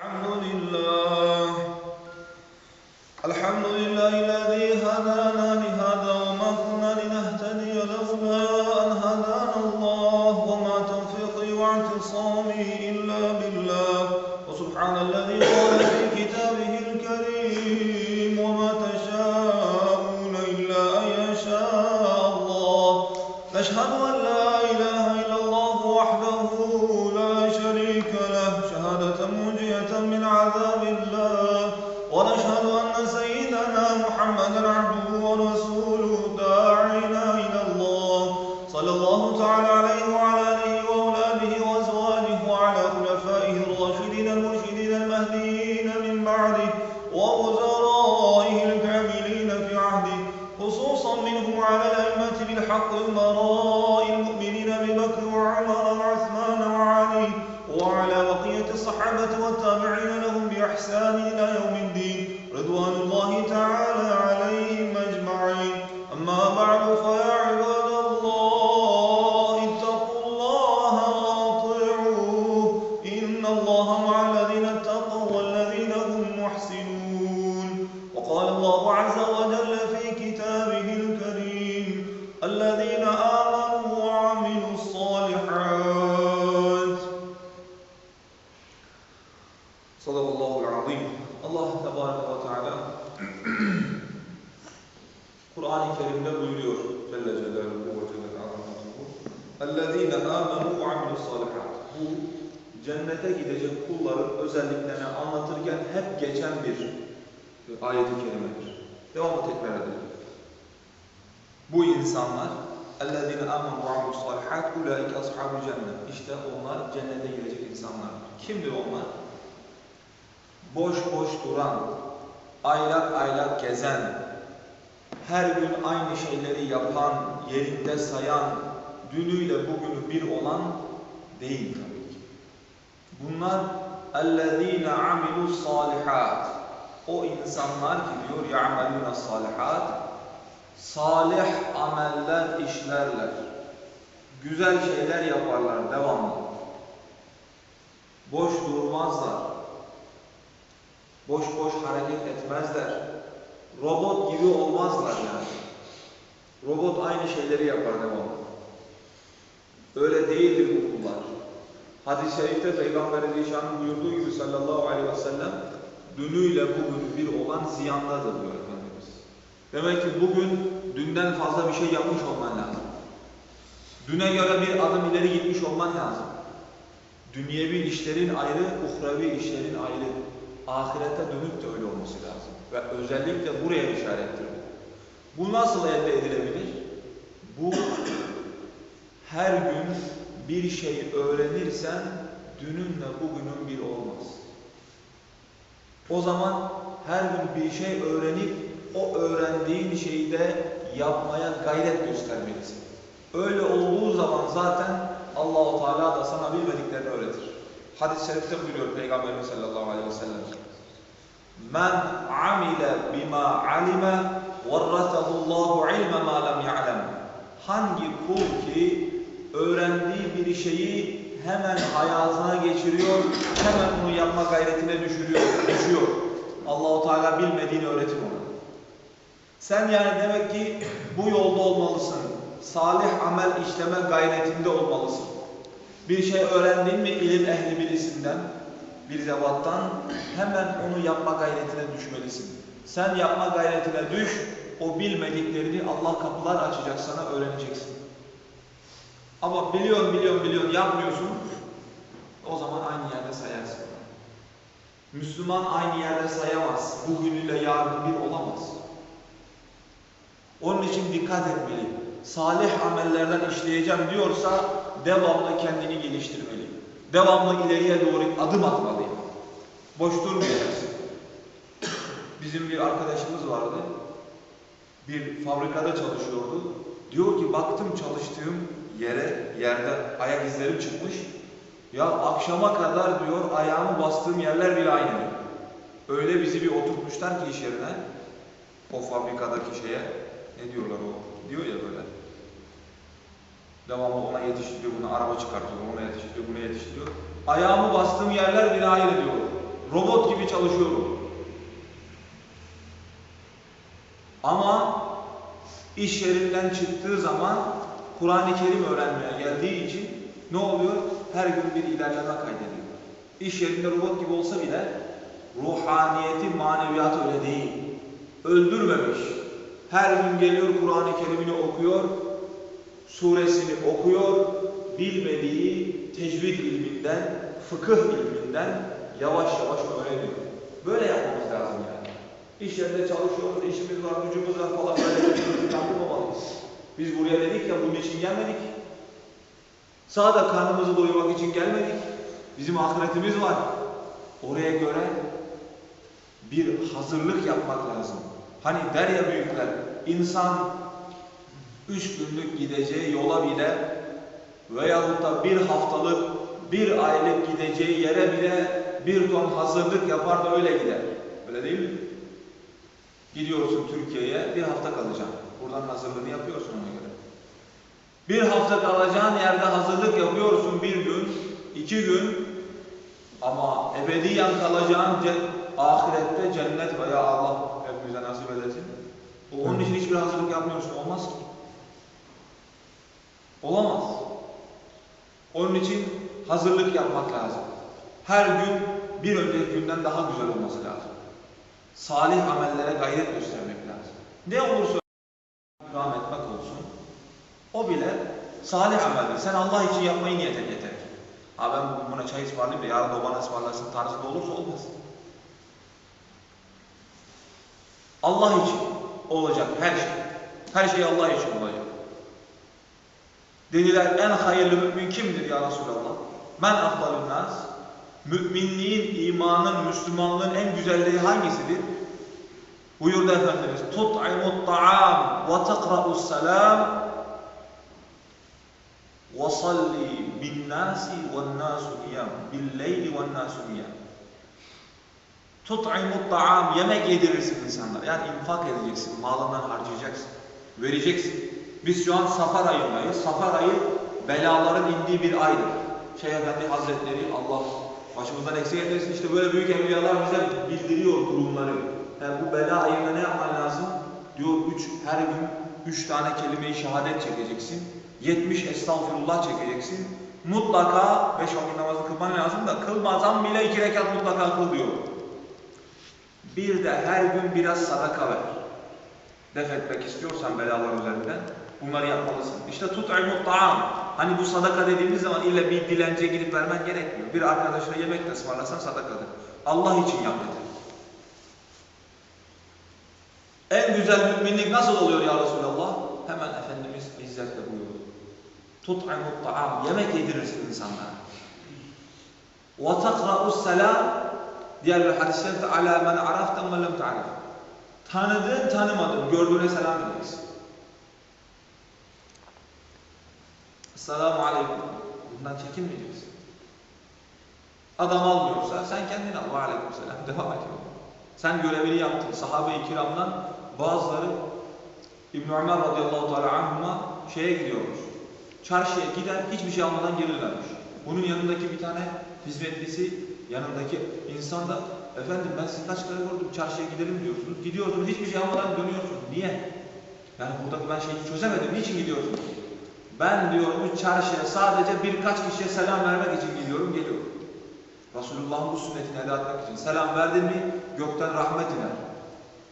الحمد لله. الحمد لله بالحق أمراء المؤمنين ببكر وعمر وعثمان وعلي وعلى بقية الصحابة والتابعين لهم بإحسان إلى يوم الدين. رضوان الله تعالى عليهم أجمعين. أما بعد فيا عباد الله اتقوا الله وأطيعوه. إن الله مع الذين اتقوا والذين هم محسنون. وقال الله عز وجل özelliklerini anlatırken hep geçen bir ayet-i kerimedir. Devamı tekrar edelim. Bu insanlar اَلَّذ۪ينَ آمَنُوا وَعَمِلُوا الصَّالِحَاتِ اُولَٰئِكَ أَصْحَابُ الْجَنَّةِ İşte onlar cennete girecek insanlar. Kimdir onlar? boş boş duran, aylak aylak gezen, her gün aynı şeyleri yapan, yerinde sayan, dünüyle bugünü bir olan değil tabii ki. Bunlar اَلَّذ۪ينَ عَمِلُوا الصَّالِحَاتِ O insanlar ki diyor يَعْمَلُونَ الصَّالِحَاتِ Salih ameller işlerler. Güzel şeyler yaparlar devamlı. Boş durmazlar boş boş hareket etmezler. Robot gibi olmazlar yani. Robot aynı şeyleri yapar devamlı. Öyle değildir bu kullar. Hadis-i şerifte Peygamber Zişan'ın buyurduğu gibi sallallahu aleyhi ve sellem dünüyle bugünü bir olan ziyandadır diyor Efendimiz. Demek ki bugün dünden fazla bir şey yapmış olman lazım. Düne göre bir adım ileri gitmiş olman lazım. Dünyevi işlerin ayrı, uhrevi işlerin ayrı ahirete dönüp de öyle olması lazım. Ve özellikle buraya işarettir bu. Bu nasıl elde edilebilir? Bu her gün bir şey öğrenirsen dününle bugünün bir olmaz. O zaman her gün bir şey öğrenip o öğrendiğin şeyi de yapmaya gayret göstermelisin. Öyle olduğu zaman zaten Allahu Teala da sana bilmediklerini öğretir. Hadis-i şerifte buyuruyor Peygamberimiz sallallahu aleyhi ve sellem. Men amile bima alime varrasahu Allahu ilme ma lam ya'lem. Hangi kul ki öğrendiği bir şeyi hemen hayatına geçiriyor, hemen onu yapma gayretine düşürüyor, düşüyor. Allahu Teala bilmediğini öğretir ona. Sen yani demek ki bu yolda olmalısın. Salih amel işleme gayretinde olmalısın. Bir şey öğrendin mi ilim ehli birisinden, bir zevattan hemen onu yapma gayretine düşmelisin. Sen yapma gayretine düş, o bilmediklerini Allah kapılar açacak sana öğreneceksin. Ama biliyorsun biliyorsun biliyorsun yapmıyorsun, o zaman aynı yerde sayarsın. Müslüman aynı yerde sayamaz, bugünüyle yarın bir olamaz. Onun için dikkat etmeli. Salih amellerden işleyeceğim diyorsa devamlı kendini geliştirmeli. Devamlı ileriye doğru adım atmalı. Boş durmayacaksın. Bizim bir arkadaşımız vardı. Bir fabrikada çalışıyordu. Diyor ki baktım çalıştığım yere, yerde ayak izlerim çıkmış. Ya akşama kadar diyor ayağımı bastığım yerler bile aynı diyor. Öyle bizi bir oturtmuşlar ki iş yerine. O fabrikadaki şeye. Ne diyorlar o? Diyor ya böyle. Devamlı ona yetiştiriyor, buna araba çıkartıyor, ona yetiştiriyor, buna yetiştiriyor. Ayağımı bastığım yerler bile ayrı diyor. Robot gibi çalışıyorum. Ama iş yerinden çıktığı zaman Kur'an-ı Kerim öğrenmeye geldiği için ne oluyor? Her gün bir ilerleme kaydediyor. İş yerinde robot gibi olsa bile ruhaniyeti, maneviyatı öyle değil. Öldürmemiş. Her gün geliyor Kur'an-ı Kerim'ini okuyor, suresini okuyor, bilmediği tecvid ilminden, fıkıh ilminden yavaş yavaş öğreniyor. Böyle yapmamız lazım yani. İş yerinde çalışıyoruz, işimiz var, gücümüz var falan böyle yapmamalıyız. Biz buraya dedik ya bunun için gelmedik. Sağda karnımızı doyurmak için gelmedik. Bizim ahiretimiz var. Oraya göre bir hazırlık yapmak lazım. Hani der ya büyükler, insan üç günlük gideceği yola bile veyahut da bir haftalık, bir aylık gideceği yere bile bir ton hazırlık yapar da öyle gider. Öyle değil mi? Gidiyorsun Türkiye'ye, bir hafta kalacaksın. Buradan hazırlığını yapıyorsun ona göre. Bir hafta kalacağın yerde hazırlık yapıyorsun bir gün, iki gün ama ebediyen kalacağın ahirette cennet veya Allah hepimize nasip edesin. O- Onun için hiçbir hazırlık yapmıyorsun. Olmaz ki. Olamaz. Onun için hazırlık yapmak lazım. Her gün bir önceki günden daha güzel olması lazım. Salih amellere gayret göstermek lazım. Ne olursa. O bile salih ameldir. Sen Allah için yapmayı niyet et yeter. Ha ben bugün buna çay ısmarlayayım da yarın da bana ısmarlasın tarzında olursa olmaz. Allah için olacak her şey. Her şey Allah için olacak. Dediler en hayırlı mümin kimdir ya Resulallah? Men afdalun nas? Müminliğin, imanın, Müslümanlığın en güzelliği hangisidir? Buyurdu Efendimiz. Tut'imut ta'am ve tekra'us selam ve nasu niyam. Billeyli ve nasu niyam. Tut'imut ta'am yemek yedirirsin insanlar. Yani infak edeceksin, malından harcayacaksın, vereceksin. Biz şu an safar ayındayız. Safar ayı belaların indiği bir aydır. Şeyh Efendi Hazretleri Allah başımızdan eksik etmesin. İşte böyle büyük evliyalar bize bildiriyor durumları. Yani bu bela ayında ne yapman lazım? Diyor üç, her gün üç tane kelime-i şehadet çekeceksin. 70 estağfurullah çekeceksin. Mutlaka beş vakit namazı kılman lazım da kılmazsan bile iki rekat mutlaka kıl diyor. Bir de her gün biraz sadaka ver. Def etmek istiyorsan belalar üzerinden bunları yapmalısın. İşte tut'imut ta'am. Hani bu sadaka dediğimiz zaman illa bir dilenciye gidip vermen gerekmiyor. Bir arkadaşına yemek de ısmarlasan sadakadır. Allah için yap dedi. En güzel müminlik nasıl oluyor ya Resulallah? Hemen Efendimiz izzetle buyurdu. Tut'imut ta'am. Yemek yedirirsin insanlara. Ve takra'us selam. Diğer bir hadis-i ala men araftan ve lem ta'rif. Tanıdığın tanımadığın gördüğüne selam vereceksin. Esselamu aleyküm. Bundan çekinmeyeceksin. Adam almıyorsa sen kendin al. Aleyküm selam. Devam et. Sen görevini yaptın. Sahabe-i kiramdan bazıları İbn Ömer radıyallahu teala anhuma şeye gidiyormuş. Çarşıya gider hiçbir şey almadan geri dönermiş. Bunun yanındaki bir tane hizmetlisi yanındaki insan da efendim ben sizi kaç kere gördüm çarşıya gidelim diyorsunuz. Gidiyorsunuz hiçbir şey almadan dönüyorsunuz. Niye? Yani buradaki ben şeyi çözemedim. Niçin gidiyorsunuz? Ben diyor bu çarşıya sadece birkaç kişiye selam vermek için gidiyorum, geliyorum. Resulullah'ın bu sünnetini eda etmek için. Selam verdin mi gökten rahmet iner.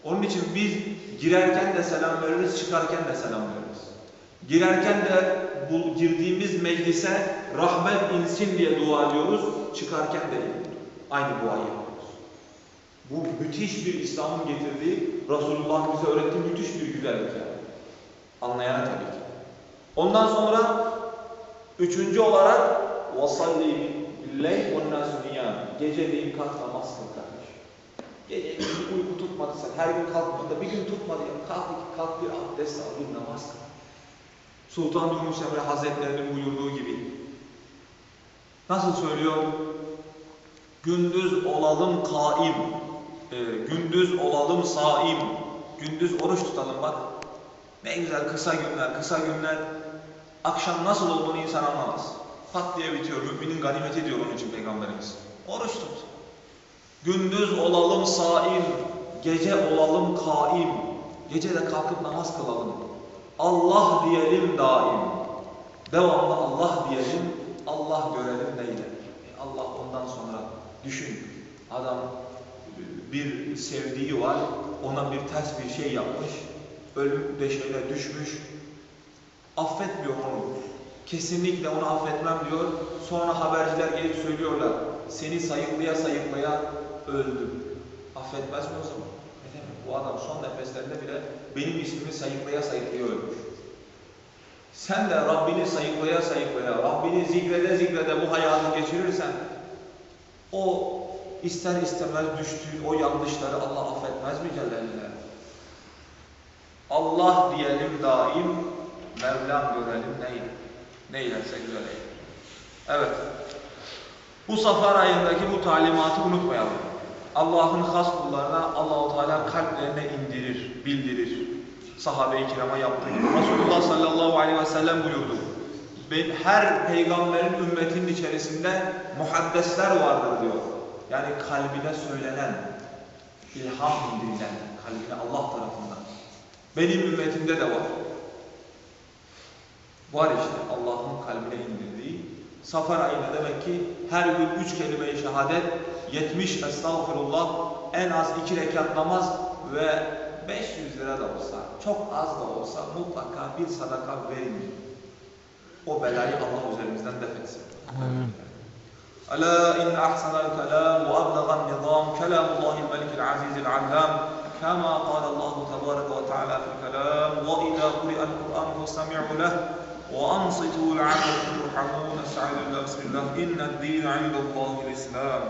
Onun için biz girerken de selam veririz, çıkarken de selam veririz. Girerken de bu girdiğimiz meclise rahmet insin diye dua ediyoruz, çıkarken de aynı duayı yapıyoruz. Bu müthiş bir İslam'ın getirdiği, Resulullah bize öğrettiği müthiş bir güzellik yani. Anlayana tabii ki. Ondan sonra üçüncü olarak billeyl ve nasu niyam. Geceleyin kalk namaz kıl kardeş. Gece bir uyku tutmadı sen. Her gün kalkmadın bir gün tutmadı ya. Kalk kalk bir abdest al bir namaz kıl. Sultan Yunus Emre Hazretleri'nin buyurduğu gibi. Nasıl söylüyor? Gündüz olalım kaim. e, gündüz olalım saim. Gündüz oruç tutalım bak. Ne güzel kısa günler, kısa günler. Akşam nasıl olduğunu insan anlamaz. Pat diye bitiyor. Müminin ganimeti diyor onun için Peygamberimiz. Oruç tut. Gündüz olalım saim, gece olalım kaim. Gece de kalkıp namaz kılalım. Allah diyelim daim. Devamlı Allah diyelim, Allah görelim neyle. E Allah ondan sonra düşün. Adam bir sevdiği var, ona bir ters bir şey yapmış, ölüm deşeğine düşmüş, affetmiyor onu. Kesinlikle onu affetmem diyor. Sonra haberciler gelip söylüyorlar. Seni sayıklaya sayıklaya öldüm. Affetmez mi o zaman? Ne? Bu adam son nefeslerinde bile benim ismimi sayıklaya sayıklaya ölmüş. Sen de Rabbini sayıklaya sayıklaya, Rabbini zikrede zikrede bu hayatı geçirirsen o ister istemez düştüğü o yanlışları Allah affetmez mi Celle? Allah diyelim daim, Mevlam görelim neyle? Neylersek görelim. Evet. Bu safar ayındaki bu talimatı unutmayalım. Allah'ın has kullarına Allahu Teala kalplerine indirir, bildirir. Sahabe-i kirama yaptığı gibi. Resulullah sallallahu aleyhi ve sellem buyurdu. Her peygamberin ümmetinin içerisinde muhaddesler vardır diyor. Yani kalbine söylenen, ilham indirilen, kalbine Allah tarafından. Benim ümmetimde de var. Var işte Allah'ın kalbine indirdiği. Safar ayında demek ki her gün üç kelime-i şehadet, 70 estağfurullah, en az iki rekat namaz ve 500 lira da olsa, çok az da olsa mutlaka bir sadaka verin. O belayı Allah üzerimizden def etsin. ألا إن أحسن الكلام وأبلغ النظام كلام الله الملك العزيز العلام كما قال الله تبارك وتعالى في الكلام وإذا قرئ القرآن فاستمعوا له وأنصتوا لعلكم ترحمون. استعيذ بالله بسم الله. إن الدين عند الله الإسلام.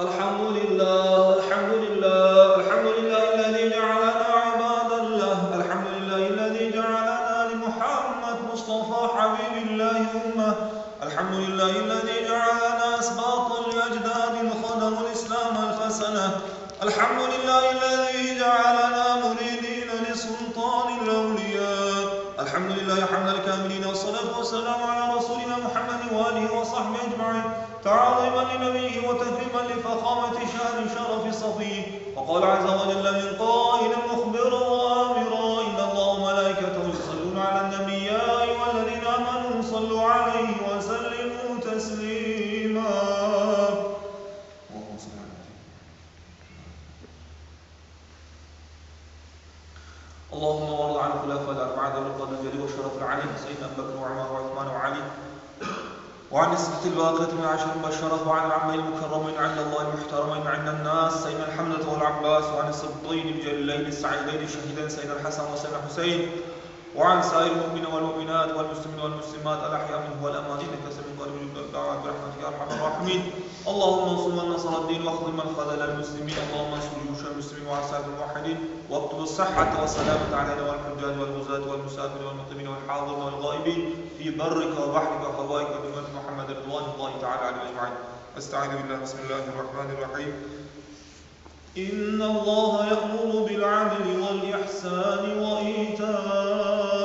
الحمد لله الحمد لله الحمد لله الذي جعلنا عباد الله الحمد لله الذي جعلنا لمحمد مصطفى حبيب الله أمة. الحمد لله الذي الحمد لله الذي جعلنا مريدين لسلطان الأولياء. الحمد لله حمد الكاملين والصلاة والسلام على رسولنا محمد وآله وصحبه أجمعين. تعظيما لنبيه وتكريما لفخامة شأن شرف صفيه. وقال عز وجل من قائل مخبرا الستة الباقية من عشر المبشرة وعن العمين المكرمين عند الله المحترمين عند الناس سيدنا الحمدة والعباس وعن السبطين الجليلين السعيدين الشهيدين سيدنا الحسن وسيدنا الحسين وعن سائر المؤمنين والمؤمنات والمسلمين والمسلمات الأحياء منه والأموات إنك سميع قريب الدعوات برحمتك يا أرحم الراحمين. اللهم انصر من نصر الدين واخذل من خذل المسلمين. اللهم انصر جيوش المسلمين وعساكر الموحدين. واكتب الصحة والسلامة علينا والحجاج والغزاة والمسافرين والمقيمين والحاضرين والغائبين. في برك وبحرك وهوائك وبمن محمد رضوان الله تعالى عليهم أجمعين. أستعيذ بالله. بسم الله الرحمن الرحيم. إن الله يأمر بالعدل والإحسان وإيتاء